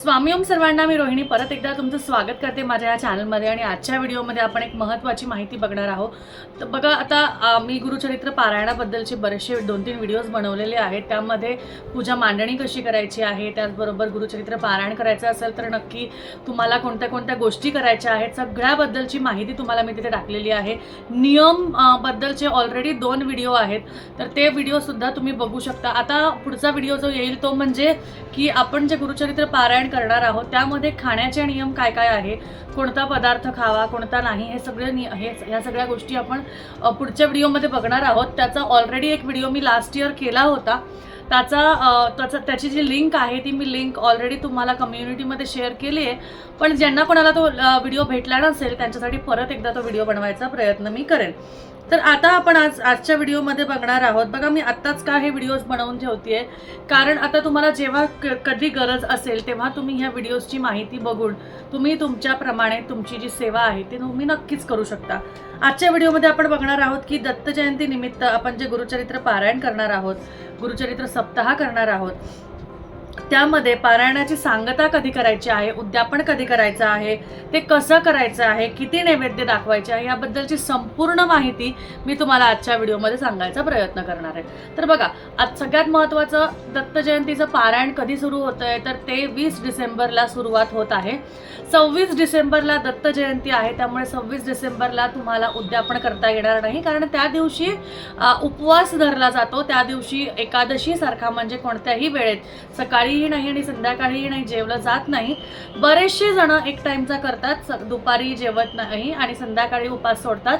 स्वामी ओम सर्वांना मी रोहिणी. परत एकदा तुमचं स्वागत करते माझ्या या चॅनलमध्ये आणि आजच्या व्हिडिओमध्ये आपण एक महत्त्वाची माहिती बघणार आहोत. तर बघा आता मी गुरुचरित्र पारायणाबद्दलचे बरेचसे दोन तीन व्हिडिओज बनवलेले आहेत. त्यामध्ये पूजा मांडणी कशी करायची आहे त्याचबरोबर गुरुचरित्र पारायण करायचं असेल तर नक्की तुम्हाला कोणत्या कोणत्या गोष्टी करायच्या आहेत सगळ्याबद्दलची माहिती तुम्हाला मी तिथे टाकलेली आहे. नियम बद्दलचे ऑलरेडी दोन व्हिडिओ आहेत. तर ते व्हिडिओसुद्धा तुम्ही बघू शकता. आता पुढचा व्हिडिओ जो येईल तो म्हणजे की आपण जे गुरुचरित्र पारायण करणार आहोत? त्यामध्ये खाण्याचे नियम काय काय आहे? कोणता पदार्थ खावा कोणता नाही हे सगळे नि हे ह्या सगळ्या गोष्टी आपण पुढच्या व्हिडिओमध्ये बघणार आहोत. त्याचा ऑलरेडी एक व्हिडिओ मी लास्ट इयर केला होता. त्याचा त्याचा त्याची जी लिंक आहे ती मी लिंक ऑलरेडी तुम्हाला कम्युनिटीमध्ये शेअर केली आहे. पण ज्यांना कोणाला तो व्हिडिओ भेटला नसेल त्यांच्यासाठी परत एकदा तो व्हिडिओ बनवायचा प्रयत्न मी करेन. तर आता आपण आज आजच्या व्हिडिओमध्ये बघणार आहोत. बघा मी आत्ताच का हे व्हिडिओज बनवून ठेवते कारण आता तुम्हाला जेव्हा कधी गरज असेल तेव्हा तुम्ही ह्या व्हिडिओजची माहिती बघून तुम्ही तुमच्याप्रमाणे तुमची जी सेवा आहे ती तुम्ही नक्कीच करू शकता. आजच्या व्हिडिओमध्ये आपण बघणार आहोत की दत्त जयंतीनिमित्त आपण जे गुरुचरित्र पारायण करणार आहोत गुरुचरित्र सप्ताह करणार आहोत त्यामध्ये पारायणाची सांगता कधी करायची आहे उद्यापन कधी करायचं आहे ते कसं करायचं आहे किती नैवेद्य दाखवायचे आहे याबद्दलची संपूर्ण माहिती मी तुम्हाला आजच्या व्हिडिओमध्ये सांगायचा प्रयत्न करणार आहे. तर बघा आज सगळ्यात महत्त्वाचं दत्त जयंतीचं पारायण कधी सुरू होतं आहे तर ते वीस डिसेंबरला सुरुवात होत आहे. सव्वीस डिसेंबरला दत्त जयंती आहे त्यामुळे सव्वीस डिसेंबरला तुम्हाला उद्यापन करता येणार नाही कारण त्या दिवशी उपवास धरला जातो त्या दिवशी एकादशी सारखा म्हणजे कोणत्याही वेळेत. सकाळी सकाळीही नाही आणि संध्याकाळीही नाही जेवलं जात नाही. बरेचसे जण एक टाइमचा करतात दुपारी जेवत नाही आणि संध्याकाळी उपास सोडतात.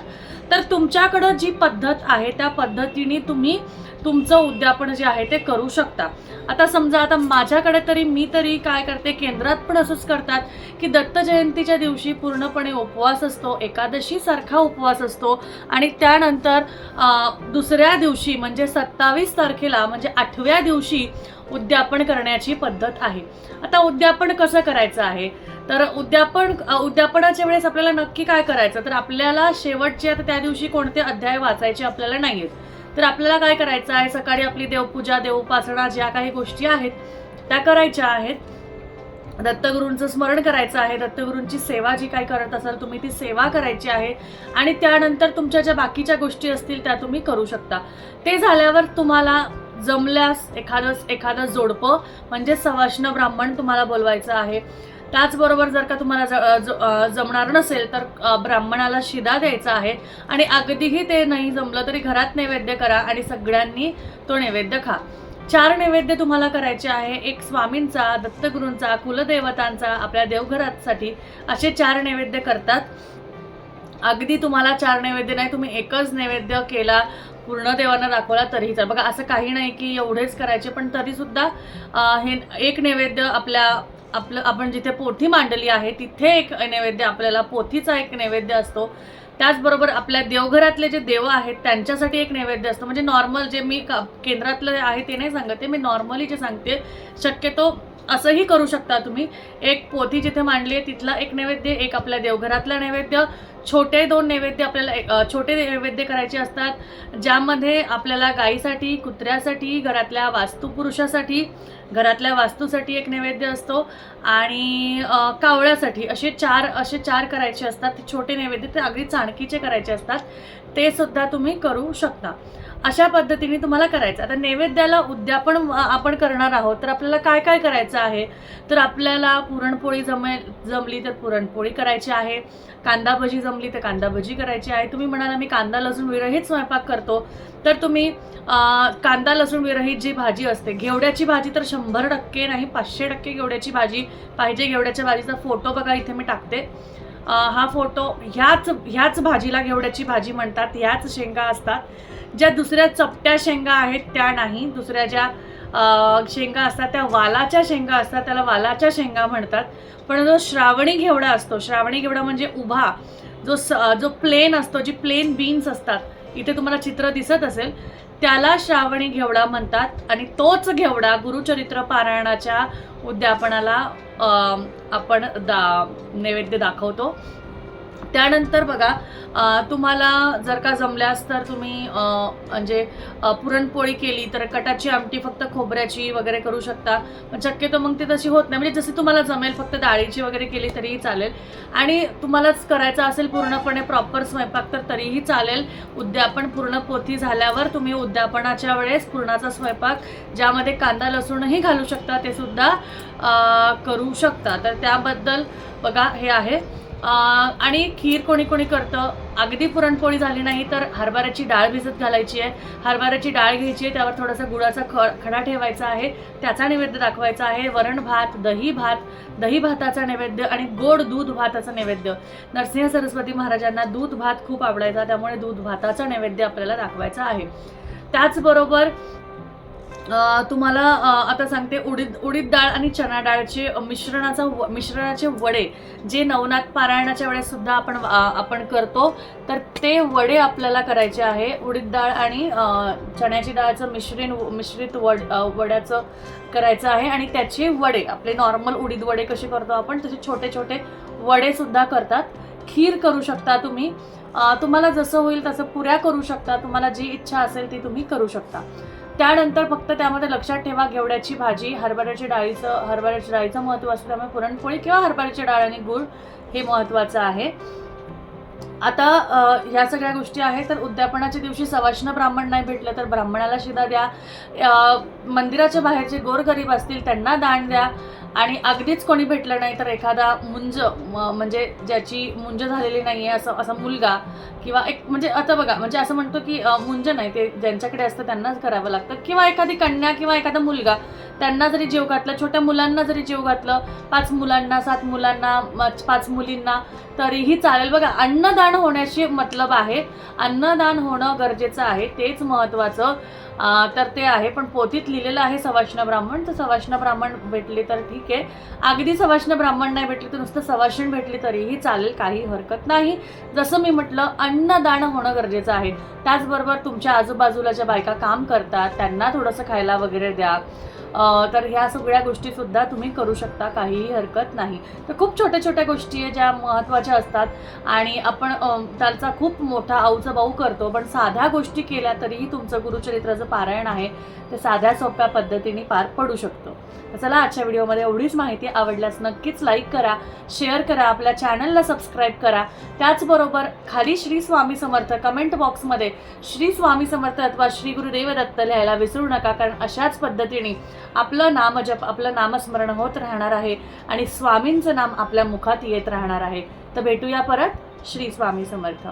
तर तुमच्याकडं जी पद्धत आहे त्या पद्धतीने तुम्ही तुमचं उद्यापन जे आहे ते करू शकता. आता समजा आता माझ्याकडे तरी मी तरी काय करते केंद्रात पण असंच करतात की दत्त जयंतीच्या दिवशी पूर्णपणे उपवास असतो एकादशी सारखा उपवास असतो आणि त्यानंतर दुसऱ्या दिवशी म्हणजे सत्तावीस तारखेला म्हणजे आठव्या दिवशी उद्यापन करण्याची पद्धत आहे. आता उद्यापन कसं करायचं आहे? तर उद्यापन उद्यापनाच्या वेळेस आपल्याला नक्की काय करायचं? तर आपल्याला शेवटचे आता त्या दिवशी कोणते अध्याय वाचायचे आपल्याला नाही आहेत तर आपल्याला काय करायचं आहे? सकाळी आपली देवपूजा देवोपासना ज्या काही गोष्टी आहेत त्या करायच्या आहेत. दत्तगुरूंचं स्मरण करायचं आहे. दत्तगुरूंची सेवा जी काही करत असाल तुम्ही ती सेवा करायची आहे आणि त्यानंतर तुमच्या ज्या बाकीच्या गोष्टी असतील त्या तुम्ही करू शकता. ते झाल्यावर तुम्हाला जमल्यास एखादं एखादं जोडपं म्हणजे सवाष्ण ब्राह्मण तुम्हाला बोलवायचं आहे. त्याचबरोबर जर का तुम्हाला ज- ज- जमणार नसेल तर ब्राह्मणाला शिदा द्यायचा आहे आणि अगदीही ते नाही जमलं तरी घरात नैवेद्य करा आणि सगळ्यांनी तो नैवेद्य खा. चार नैवेद्य तुम्हाला करायचे आहे. एक स्वामींचा दत्तगुरूंचा कुलदेवतांचा आपल्या देवघरासाठी असे चार नैवेद्य करतात. अगदी तुम्हाला चार नैवेद्य नाही तुम्ही एकच नैवेद्य केला पूर्ण देवांना दाखवला तरीही चालेल. बघा असं काही नाही की एवढेच करायचे पण तरीसुद्धा हे एक नैवेद्य आपल्या आपलं आपण जिथे पोथी मांडली आहे तिथे एक नैवेद्य आपल्याला पोथीचा एक नैवेद्य असतो. त्याचबरोबर आपल्या देवघरातले जे देव आहेत त्यांच्यासाठी एक नैवेद्य असतो. म्हणजे नॉर्मल जे मी का- केंद्रातलं आहे ते नाही सांगते मी नॉर्मली जे सांगते शक्यतो असंही करू शकता तुम्ही. एक पोथी जिथे मांडली आहे तिथला एक नैवेद्य एक आपल्या देवघरातला नैवेद्य छोटे दोन नैवेद्य आपल्याला एक- छोटे नैवेद्य करायचे असतात. ज्यामध्ये आपल्याला गाईसाठी कुत्र्यासाठी घरातल्या वास्तुपुरुषासाठी घरातल्या वास्तूसाठी एक नैवेद्य असतो. आणि कावळ्यासाठी असे चार असे चार करायचे असतात. ते छोटे नैवेद्य ते अगदी चाणकीचे करायचे असतात. ते सुद्धा तुम्ही करू शकता. अशा पद्धतीने तुम्हाला करायचं. आता नैवेद्याला उद्यापन आपण करणार आहोत तर आपल्याला काय काय करायचं आहे? तर आपल्याला पुरणपोळी जमेल जमली तर पुरणपोळी करायची आहे. कांदा भजी जमली तर कांदा भजी करायची आहे. तुम्ही म्हणाला मी कांदा लसूण विरहित स्वयंपाक करतो. तर तुम्ही कांदा लसूण विरहित जी भाजी असते घेवड्याची भाजी तर शंभर टक्के नाही पाचशे टक्के घेवड्याची भाजी पाहिजे. घेवड्याच्या भाजीचा फोटो बघा इथे मी टाकते. हा फोटो ह्याच ह्याच भाजीला घेवड्याची भाजी म्हणतात ह्याच शेंगा असतात. ज्या दुसऱ्या चपट्या शेंगा आहेत त्या नाही. दुसऱ्या ज्या शेंगा असतात त्या वालाच्या शेंगा असतात त्याला वालाच्या शेंगा म्हणतात. पण जो श्रावणी घेवडा असतो श्रावणी घेवडा म्हणजे उभा. जो स जो प्लेन असतो जी प्लेन बीन्स असतात. इथे तुम्हाला चित्र दिसत असेल. त्याला श्रावणी घेवडा म्हणतात आणि तोच घेवडा गुरुचरित्र पारायणाच्या उद्यापनाला अं, आपण दा नैवेद्य दाखवतो. त्यानंतर बघा तुम्हाला जर का जमल्यास तर तुम्ही म्हणजे पुरणपोळी केली तर कटाची आमटी फक्त खोबऱ्याची वगैरे करू शकता. पण शक्यतो मग ती तशी होत नाही. म्हणजे जशी तुम्हाला जमेल फक्त डाळीची वगैरे केली तरीही चालेल. आणि तुम्हालाच करायचं असेल पूर्णपणे प्रॉपर स्वयंपाक तर तरीही चालेल. उद्यापन पूर्ण पोथी झाल्यावर तुम्ही उद्यापनाच्या वेळेस पूर्णाचा स्वयंपाक ज्यामध्ये कांदा लसूणही घालू शकता ते सुद्धा करू शकता. तर त्याबद्दल बघा हे आहे. आणि खीर कोणी कोणी करतं? अगदी पुरणपोळी झाली नाही तर हरभऱ्याची डाळ भिजत घालायची आहे. हरभऱ्याची डाळ घ्यायची आहे त्यावर थोडासा गुळाचा ख खडा ठेवायचा आहे. त्याचा नैवेद्य दाखवायचा आहे. वरण भात दही भात दही भाताचा नैवेद्य आणि गोड दूध भाताचा नैवेद्य. नरसिंह सरस्वती महाराजांना दूध भात खूप आवडायचा त्यामुळे दूध भाताचा नैवेद्य आपल्याला दाखवायचा आहे. त्याचबरोबर तुम्हाला आता सांगते उडीद उडीद डाळ आणि चणा डाळचे मिश्रणाचा मिश्रणाचे वडे जे नवनाथ पारायणाच्या वेळेस सुद्धा आपण आपण करतो तर ते वडे आपल्याला करायचे आहे. उडीद डाळ आणि चण्याची डाळचं मिश्रण मिश्रित वड वड्याचं करायचं आहे आणि त्याचे वडे आपले नॉर्मल उडीद वडे कसे करतो आपण तसे छोटे छोटे वडे सुद्धा करतात. खीर करू शकता तुम्ही. तुम्हाला जसं होईल तसं पुऱ्या करू शकता. तुम्हाला जी इच्छा असेल ती तुम्ही करू शकता. त्यानंतर फक्त त्यामध्ये लक्षात ठेवा घेवड्याची भाजी हरभऱ्याच्या डाळीचं हरभऱ्याच्या डाळीचं महत्त्व असतं. त्यामुळे पुरणपोळी किंवा हरभऱ्याची डाळ आणि गुळ हे महत्त्वाचं आहे. आता ह्या सगळ्या गोष्टी आहेत तर उद्यापनाच्या दिवशी सवाष्ण ब्राह्मण नाही भेटलं तर ब्राह्मणाला शिदा द्या. मंदिराच्या बाहेर जे गोरगरीब असतील त्यांना दान द्या. आणि अगदीच कोणी भेटलं नाही तर एखादा मुंज म- म्हणजे ज्याची मुंज झालेली नाही आहे असं असा मुलगा किंवा एक म्हणजे आता बघा म्हणजे असं म्हणतो की मुंज नाही ते ज्यांच्याकडे असतं त्यांनाच करावं लागतं. किंवा एखादी कन्या किंवा एखादा मुलगा त्यांना जरी जीव घातलं छोट्या मुलांना जरी जीव घातलं पाच मुलांना सात मुलांना पाच मुलींना तरीही चालेल. बघा अन्नदान होण्याशी मतलब आहे. अन्नदान होणं गरजेचं आहे. तेच महत्त्वाचं तर ते आहे पण पोथीत लिहिलेलं आहे सवाष्ण ब्राह्मण. तर सवाष्ण ब्राह्मण भेटले तर ठीक आहे. अगदी सवाष्ण ब्राह्मण नाही भेटले तर नुसतं सवाष्ण भेटली तरीही चालेल काही हरकत नाही. जसं मी म्हटलं अन्नदान होणं गरजेचं आहे. त्याचबरोबर तुमच्या आजूबाजूला ज्या बायका काम करतात त्यांना थोडंसं खायला वगैरे द्या. तर ह्या सगळ्या गोष्टीसुद्धा तुम्ही करू शकता काहीही हरकत नाही. तर खूप छोट्या छोट्या गोष्टी आहे ज्या महत्त्वाच्या असतात. आणि आपण त्याचा खूप मोठा आऊचाबाऊ करतो. पण साध्या गोष्टी केल्या तरीही तुमचं गुरुचरित्राचं पारायण आहे. ते साध्या सोप्या पद्धतीने पार पडू शकतो. तर चला आजच्या व्हिडिओमध्ये एवढीच माहिती आवडल्यास नक्कीच लाईक करा शेअर करा आपल्या चॅनलला सबस्क्राईब करा. त्याचबरोबर खाली श्री स्वामी समर्थ कमेंट बॉक्समध्ये श्री स्वामी समर्थ अथवा श्री गुरुदेव दत्त लिहायला विसरू नका कारण अशाच पद्धतीने आपलं नामजप आपलं नामस्मरण होत राहणार आहे आणि स्वामींचं नाम आपल्या मुखात येत राहणार आहे. तर भेटूया परत. श्री स्वामी समर्थ.